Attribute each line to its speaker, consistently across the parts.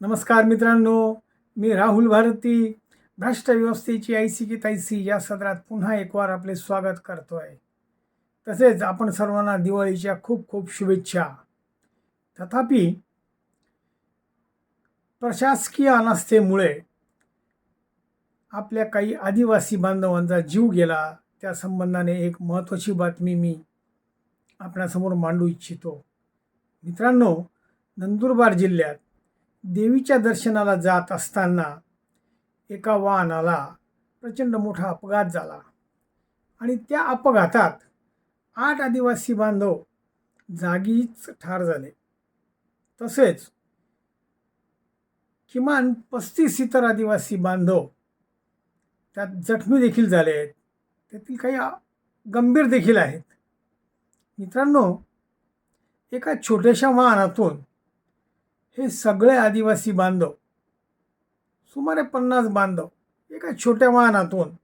Speaker 1: नमस्कार मित्रांनो मी राहुल भारती भ्रष्टव्यवस्थेची ऐसी की तैसी या सदरात पुन्हा एकवार आपले स्वागत करतो आहे तसेच आपण सर्वांना दिवाळीच्या खूप खूप शुभेच्छा. तथापि प्रशासकीय अनास्थेमुळे आपल्या काही आदिवासी बांधवांचा जीव गेला त्या संबंधाने एक महत्त्वाची बातमी मी आपणासमोर मांडू इच्छितो. मित्रांनो नंदुरबार जिल्ह्यात देवीच्या दर्शनाला जात असताना एका वाहनाला प्रचंड मोठा अपघात झाला. आणि त्या अपघातात आठ आदिवासी बांधव जागीच ठार झाले. तसेच किमान पस्तीस इतर आदिवासी बांधव त्यात जखमी देखील झाले आहेत. त्यातील काही गंभीर देखील आहेत. मित्रांनो एका छोट्याशा वाहनातून हे सगळे आदिवासी बांधव सुमारे पन्नास बांधव एका छोट्या वाहनातून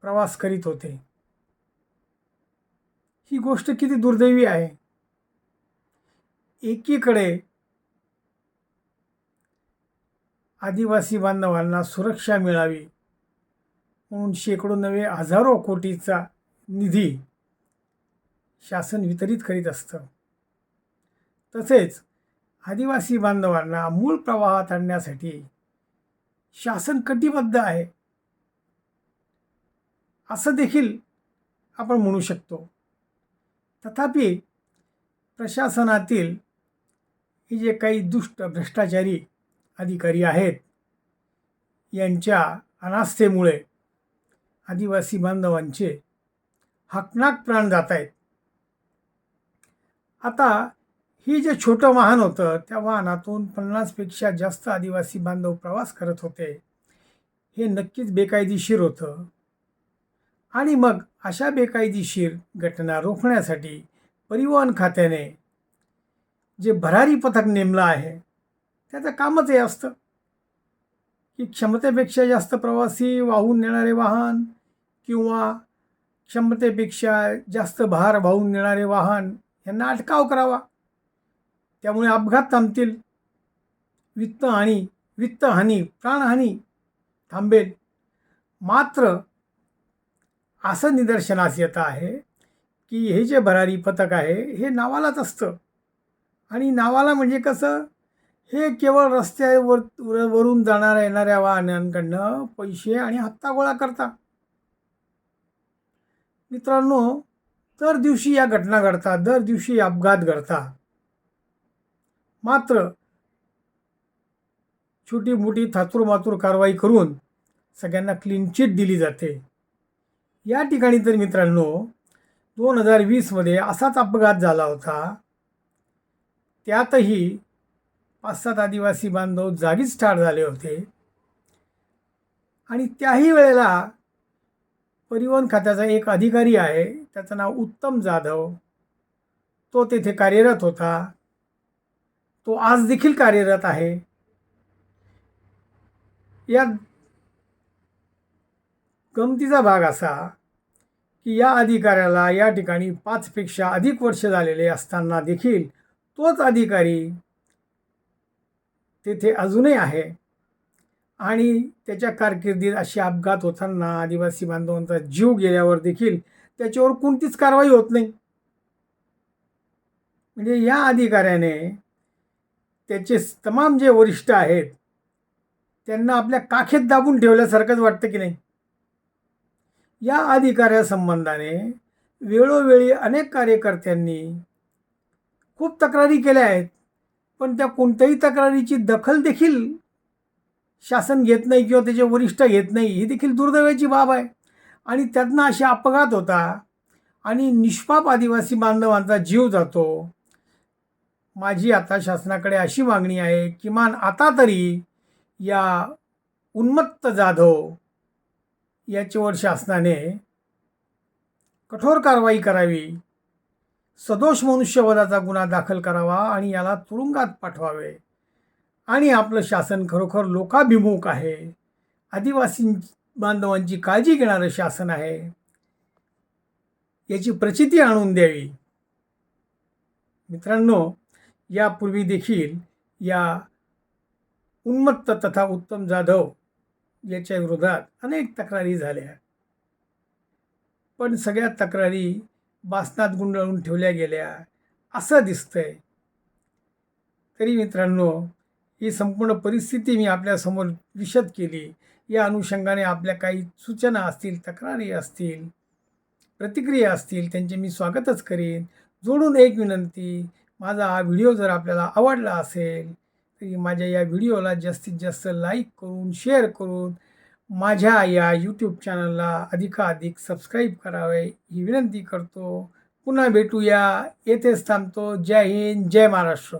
Speaker 1: प्रवास करीत होते. ही गोष्ट किती दुर्दैवी आहे. एकीकडे आदिवासी बांधवांना सुरक्षा मिळावी म्हणून शेकडो नवे हजारो कोटीचा निधी शासन वितरित करीत असतं. तसेच आदिवासी बांधवांना मूळ प्रवाहात आणण्यासाठी शासन कटिबद्ध आहे. असं देखील आपण म्हणू शकतो. तथापि प्रशासनातील हे जे काही दुष्ट भ्रष्टाचारी अधिकारी आहेत यांच्या अनास्थेमुळे आदिवासी बांधवांचे हकनाक प्राण जात आहेत. आता ही जे छोटं वाहन होतं त्या वाहनातून पन्नासपेक्षा जास्त आदिवासी बांधव प्रवास करत होते. हे नक्कीच बेकायदेशीर होतं. आणि मग अशा बेकायदेशीर घटना रोखण्यासाठी परिवहन खात्याने जे भरारी पथक नेमलं आहे त्याचं कामच हे असतं. की क्षमतेपेक्षा जास्त प्रवासी वाहून नेणारे वाहन किंवा क्षमतेपेक्षा जास्त भार वाहून नेणारे वाहन यांना अटकाव करावा. त्यामुळे अपघात थांबतील. वित्तहानी वित्तहानी प्राणहानी थांबेल. मात्र असं निदर्शनास येतं आहे की हे जे भरारी पथक आहे हे नावालाच असतं. आणि नावाला म्हणजे कसं? हे केवळ रस्त्यावर वरून जाणाऱ्या येणाऱ्या वाहनांकडनं पैसे आणि हत्ता गोळा करता. मित्रांनो दर दिवशी या घटना घडतात दर दिवशी अपघात घडतात. मात्र छोटी मोठी थातूर मातूर कारवाई करून सगळ्यांना क्लीन चिट दिली जाते. या ठिकाणी तर मित्रांनो दोन हजार वीसमध्ये असाच अपघात झाला होता. त्यातही पाच सात आदिवासी बांधव जागीच ठार झाले होते. आणि त्याही वेळेला परिवहन खात्याचा एक अधिकारी आहे त्याचं नाव उत्तम जाधव. तो तेथे कार्यरत होता. तो आज देखील कार्यरत आहे. या गमतीचा भाग असा की या अधिकाऱ्याला या ठिकाणी पाचपेक्षा अधिक वर्ष झालेले असताना देखील तोच अधिकारी तेथे अजूनही आहे. आणि त्याच्या कारकिर्दीत असे अपघात होताना आदिवासी बांधवांचा जीव गेल्यावर देखील त्याच्यावर कोणतीच कारवाई होत नाही. म्हणजे या अधिकाऱ्याने त्याचे तमाम जे वरिष्ठ आहेत त्यांना आपल्या काखेत दाबून ठेवल्यासारखंच वाटतं की नाही? या अधिकाऱ्यासंबंधाने वेळोवेळी अनेक कार्यकर्त्यांनी खूप तक्रारी केल्या आहेत पण त्या कोणत्याही तक्रारीची दखल देखील शासन घेत नाही किंवा त्याचे वरिष्ठ घेत नाही ही देखील दुर्दैवाची बाब आहे. आणि त्यातनं असे अपघात होता आणि निष्पाप आदिवासी बांधवांचा जीव जातो माझी आता शासनाकडे अशी मागणी आहे किमान आता तरी या उन्मत्त जाधव याच्यावर शासनाने कठोर कारवाई करावी सदोष मनुष्यवधाचा गुन्हा दाखल करावा आणि याला तुरुंगात पाठवावे. आणि आपलं शासन खरोखर लोकाभिमुख आहे. आदिवासी बांधवांची काळजी घेणारं शासन आहे. याची प्रचिती आणून द्यावी. मित्रांनो यापूर्वी देखील या उन्मत्त तथा उत्तम जाधव याच्या विरोधात अनेक तक्रारी झाल्या. पण सगळ्या तक्रारी बासनात गुंडाळून ठेवल्या गेल्या असं दिसतंय. तरी मित्रांनो ही संपूर्ण परिस्थिती मी आपल्यासमोर विशद केली. या अनुषंगाने आपल्या काही सूचना असतील तक्रारी असतील प्रतिक्रिया असतील त्यांचे मी स्वागतच करेन. जोडून एक विनंती माझा हा व्हिडिओ जर आपल्याला आवडला असेल तरी माझ्या या व्हिडिओला जास्तीत जास्त लाईक करून शेअर करून माझ्या या यूट्यूब चॅनलला अधिकाधिक सबस्क्राईब करावे ही विनंती करतो. पुन्हा भेटूया. येथेच थांबतो. जय हिंद जय महाराष्ट्र.